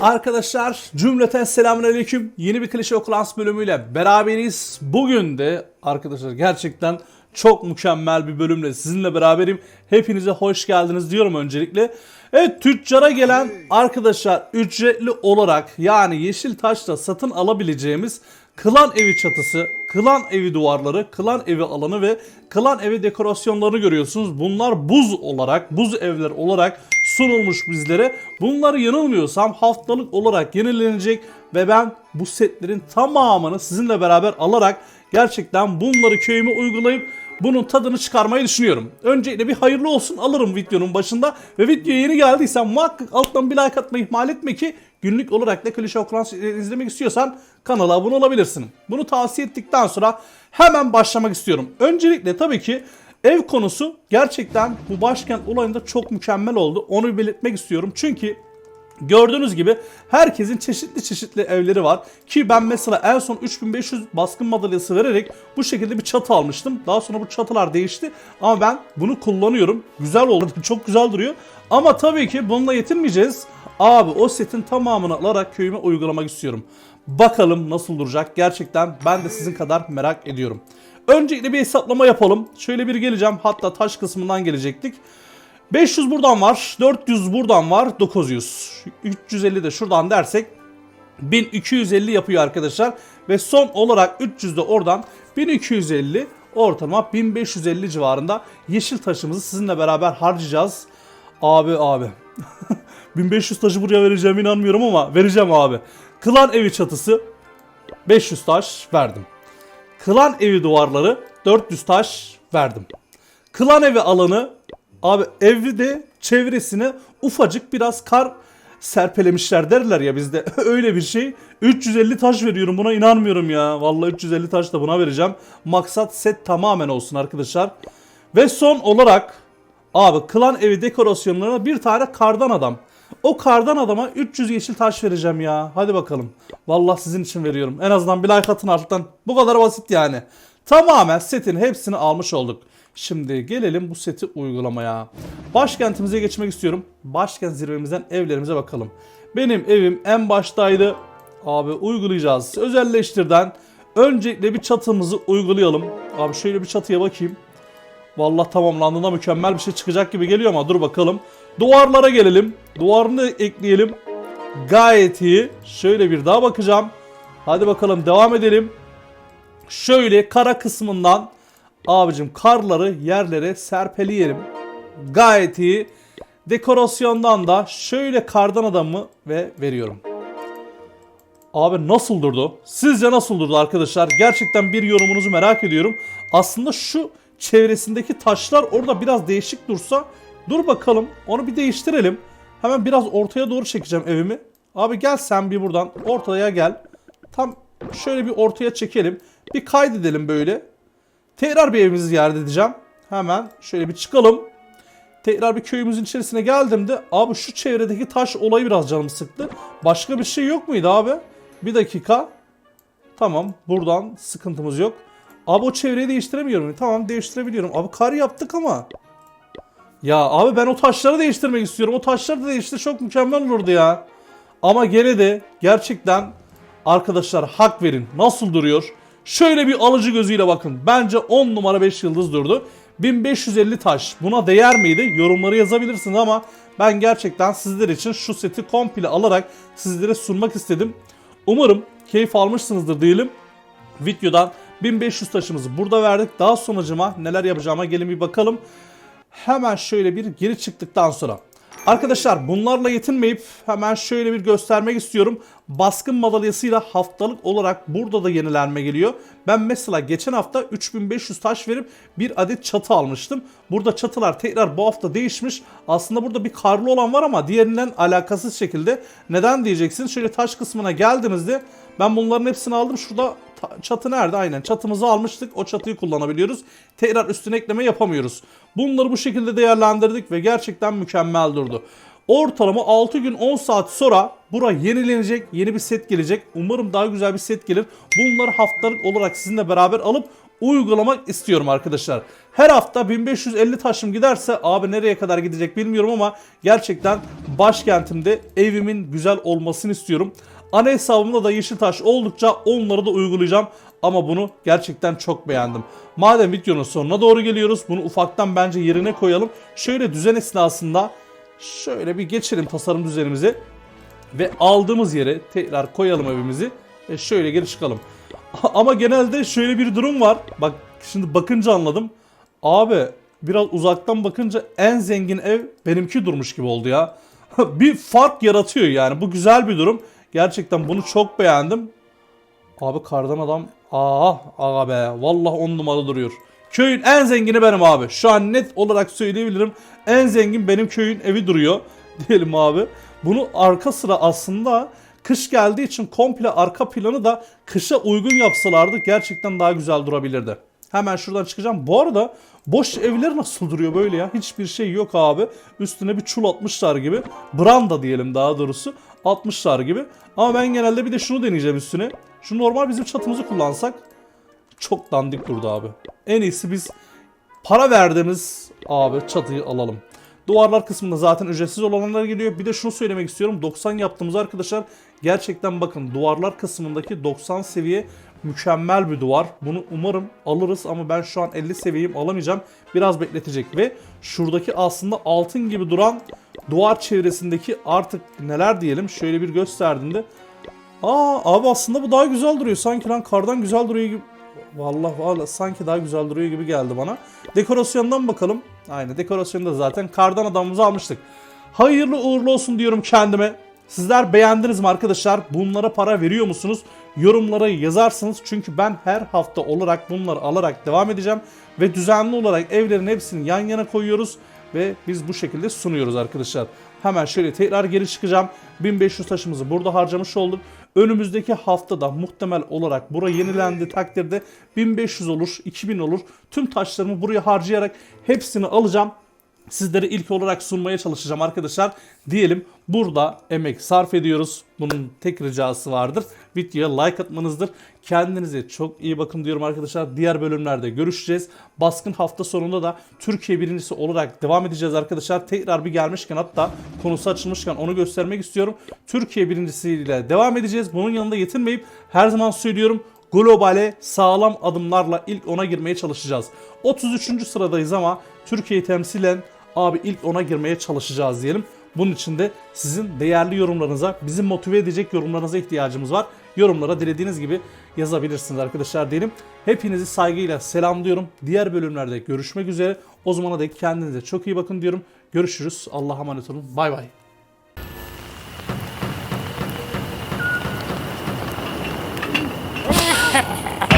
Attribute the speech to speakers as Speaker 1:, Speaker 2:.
Speaker 1: Arkadaşlar cümleten selamünaleyküm. Yeni bir klişe okulans bölümüyle beraberiz. Bugün de arkadaşlar gerçekten çok mükemmel bir bölümle sizinle beraberim. Hepinize hoş geldiniz diyorum öncelikle. Evet tüccara gelen arkadaşlar ücretli olarak yani yeşil taşla satın alabileceğimiz klan evi çatısı, klan evi duvarları, klan evi alanı ve klan evi dekorasyonlarını görüyorsunuz. Bunlar buz olarak, buz evler olarak sunulmuş bizlere. Bunları yanılmıyorsam haftalık olarak yenilenecek ve ben bu setlerin tamamını sizinle beraber alarak gerçekten bunları köyüme uygulayıp bunun tadını çıkarmayı düşünüyorum. Öncelikle bir hayırlı olsun alırım videonun başında ve videoya yeni geldiysen muhakkak alttan bir like atmayı ihmal etme ki günlük olarak da klişe okuran izlemek istiyorsan kanala abone olabilirsin. Bunu tavsiye ettikten sonra hemen başlamak istiyorum. Öncelikle tabii ki Ev konusu gerçekten bu başkent olayında çok mükemmel oldu. Onu belirtmek istiyorum. Çünkü Gördüğünüz gibi herkesin çeşitli çeşitli evleri var. Ki ben mesela en son 3500 baskın madalyası vererek bu şekilde bir çatı almıştım. Daha sonra bu çatılar değişti. Ama ben bunu kullanıyorum. Güzel oldu. Çok güzel duruyor. Ama tabii ki bununla yetinmeyeceğiz. Abi o setin tamamını alarak köyüme uygulamak istiyorum. Bakalım nasıl duracak. Gerçekten ben de sizin kadar merak ediyorum. Öncelikle bir hesaplama yapalım. Şöyle bir geleceğim. Hatta taş kısmından gelecektik. 500 buradan var. 400 buradan var. 900. 350 de şuradan dersek 1250 yapıyor arkadaşlar. Ve son olarak 300 de oradan 1250 ortalama 1550 civarında yeşil taşımızı sizinle beraber harcayacağız. Abi abi. 1500 taşı buraya vereceğim inanmıyorum ama vereceğim abi. Klan evi çatısı 500 taş verdim. Klan evi duvarları 400 taş verdim. Klan evi alanı abi evi de çevresine ufacık biraz kar serpelemişler derler ya bizde öyle bir şey. 350 taş veriyorum buna inanmıyorum ya. Vallahi 350 taş da buna vereceğim. Maksat set tamamen olsun arkadaşlar. Ve son olarak abi klan evi dekorasyonlarına bir tane kardan adam. O kardan adama 300 yeşil taş vereceğim ya. Hadi bakalım. Vallahi sizin için veriyorum. En azından bir like atın alttan. Bu kadar basit yani. Tamamen setin hepsini almış olduk. Şimdi gelelim bu seti uygulamaya. Başkentimize geçmek istiyorum. Başkent zirvemizden evlerimize bakalım. Benim evim en baştaydı. Abi uygulayacağız. Özelleştirden öncelikle bir çatımızı uygulayalım. Abi şöyle bir çatıya bakayım. Vallahi tamamlandığında mükemmel bir şey çıkacak gibi geliyor ama dur bakalım. Duvarlara gelelim. Duvarını ekleyelim. Gayet iyi. Şöyle bir daha bakacağım. Hadi bakalım devam edelim. Şöyle kara kısmından abicim karları yerlere serpeleyelim. Gayet iyi. Dekorasyondan da şöyle kardan adamı ve veriyorum. Abi nasıl durdu? Sizce nasıl durdu arkadaşlar? Gerçekten bir yorumunuzu merak ediyorum. Aslında şu çevresindeki taşlar orada biraz değişik dursa dur bakalım onu bir değiştirelim. Hemen biraz ortaya doğru çekeceğim evimi. Abi gel sen bir buradan ortaya gel. Tam şöyle bir ortaya çekelim. Bir kaydedelim böyle. Tekrar bir evimizi ziyaret edeceğim. Hemen şöyle bir çıkalım. Tekrar bir köyümüzün içerisine geldiğimde abi şu çevredeki taş olayı biraz canımı sıktı. Başka bir şey yok muydu abi? Bir dakika. Tamam buradan sıkıntımız yok. Abi o çevreyi değiştiremiyorum. Tamam değiştirebiliyorum. Abi kar yaptık ama. Ya abi ben o taşları değiştirmek istiyorum. O taşları da değiştir çok mükemmel olurdu ya. Ama gene de gerçekten arkadaşlar hak verin. Nasıl duruyor? Şöyle bir alıcı gözüyle bakın. Bence 10 numara 5 yıldız durdu. 1550 taş. Buna değer miydi? Yorumları yazabilirsiniz ama ben gerçekten sizler için şu seti komple alarak sizlere sunmak istedim. Umarım keyif almışsınızdır diyelim. Videodan 1500 taşımızı burada verdik. Daha sonucuma neler yapacağıma gelin bir bakalım. Hemen şöyle bir geri çıktıktan sonra. Arkadaşlar bunlarla yetinmeyip hemen şöyle bir göstermek istiyorum. Baskın madalyasıyla haftalık olarak burada da yenilenme geliyor. Ben mesela geçen hafta 3500 taş verip bir adet çatı almıştım. Burada çatılar tekrar bu hafta değişmiş. Aslında burada bir karlı olan var ama diğerinden alakasız şekilde. Neden diyeceksin? Şöyle taş kısmına geldiğimizde ben bunların hepsini aldım. Şurada çatı nerede? Aynen çatımızı almıştık. O çatıyı kullanabiliyoruz. Tekrar üstüne ekleme yapamıyoruz. Bunları bu şekilde değerlendirdik ve gerçekten mükemmel durdu. Ortalama 6 gün 10 saat sonra bura yenilenecek. Yeni bir set gelecek. Umarım daha güzel bir set gelir. Bunları haftalık olarak sizinle beraber alıp uygulamak istiyorum arkadaşlar. Her hafta 1550 taşım giderse abi nereye kadar gidecek bilmiyorum ama gerçekten başkentimde evimin güzel olmasını istiyorum. Ana hesabımda da yeşil taş oldukça onları da uygulayacağım. Ama bunu gerçekten çok beğendim. Madem videonun sonuna doğru geliyoruz bunu ufaktan bence yerine koyalım. Şöyle düzen esnasında şöyle bir geçelim tasarım düzenimizi. Ve aldığımız yere tekrar koyalım evimizi. Ve şöyle geri çıkalım. Ama genelde şöyle bir durum var. Bak şimdi bakınca anladım. Abi biraz uzaktan bakınca en zengin ev benimki durmuş gibi oldu ya. bir fark yaratıyor yani. Bu güzel bir durum. Gerçekten bunu çok beğendim. Abi kardan adam. Aa, aga be. Vallahi on numara duruyor. Köyün en zengini benim abi. Şu an net olarak söyleyebilirim. En zengin benim köyün evi duruyor. Diyelim abi. Bunu arka sıra aslında kış geldiği için komple arka planı da kışa uygun yapsalardı gerçekten daha güzel durabilirdi. Hemen şuradan çıkacağım. Bu arada boş evler nasıl duruyor böyle ya? Hiçbir şey yok abi. Üstüne bir çul atmışlar gibi. Branda diyelim daha doğrusu. Atmışlar gibi. Ama ben genelde bir de şunu deneyeceğim üstüne. Şu normal bizim çatımızı kullansak çok dandik durdu abi. En iyisi biz para verdiğimiz abi çatıyı alalım. Duvarlar kısmında zaten ücretsiz olanlar geliyor. Bir de şunu söylemek istiyorum. 90 yaptığımız arkadaşlar gerçekten bakın duvarlar kısmındaki 90 seviye mükemmel bir duvar. Bunu umarım alırız ama ben şu an 50 seviyeyim alamayacağım. Biraz bekletecek ve şuradaki aslında altın gibi duran duvar çevresindeki artık neler diyelim şöyle bir gösterdiğinde Aa abi aslında bu daha güzel duruyor. Sanki lan kardan güzel duruyor gibi. Vallahi vallahi sanki daha güzel duruyor gibi geldi bana. Dekorasyondan bakalım. Aynı dekorasyonda zaten kardan adamımızı almıştık. Hayırlı uğurlu olsun diyorum kendime. Sizler beğendiniz mi arkadaşlar? Bunlara para veriyor musunuz? Yorumlara yazarsınız. Çünkü ben her hafta olarak bunları alarak devam edeceğim. Ve düzenli olarak evlerin hepsini yan yana koyuyoruz. Ve biz bu şekilde sunuyoruz arkadaşlar. Hemen şöyle tekrar geri çıkacağım. 1500 taşımızı burada harcamış olduk. Önümüzdeki haftada muhtemel olarak bura yenilendi takdirde 1500 olur, 2000 olur. Tüm taşlarımı buraya harcayarak hepsini alacağım. Sizlere ilk olarak sunmaya çalışacağım arkadaşlar. Diyelim burada emek sarf ediyoruz. Bunun tek ricası vardır. Videoya like atmanızdır. Kendinize çok iyi bakın diyorum arkadaşlar. Diğer bölümlerde görüşeceğiz. Baskın hafta sonunda da Türkiye birincisi olarak devam edeceğiz arkadaşlar. Tekrar bir gelmişken hatta konusu açılmışken onu göstermek istiyorum. Türkiye birincisiyle devam edeceğiz. Bunun yanında yetinmeyip her zaman söylüyorum globale sağlam adımlarla ilk ona girmeye çalışacağız. 33. sıradayız ama Türkiye'yi temsilen abi ilk ona girmeye çalışacağız diyelim. Bunun için de sizin değerli yorumlarınıza, bizi motive edecek yorumlarınıza ihtiyacımız var. Yorumlara dilediğiniz gibi yazabilirsiniz arkadaşlar diyelim. Hepinizi saygıyla selamlıyorum. Diğer bölümlerde görüşmek üzere. O zamana dek kendinize çok iyi bakın diyorum. Görüşürüz. Allah'a emanet olun. Bay bay.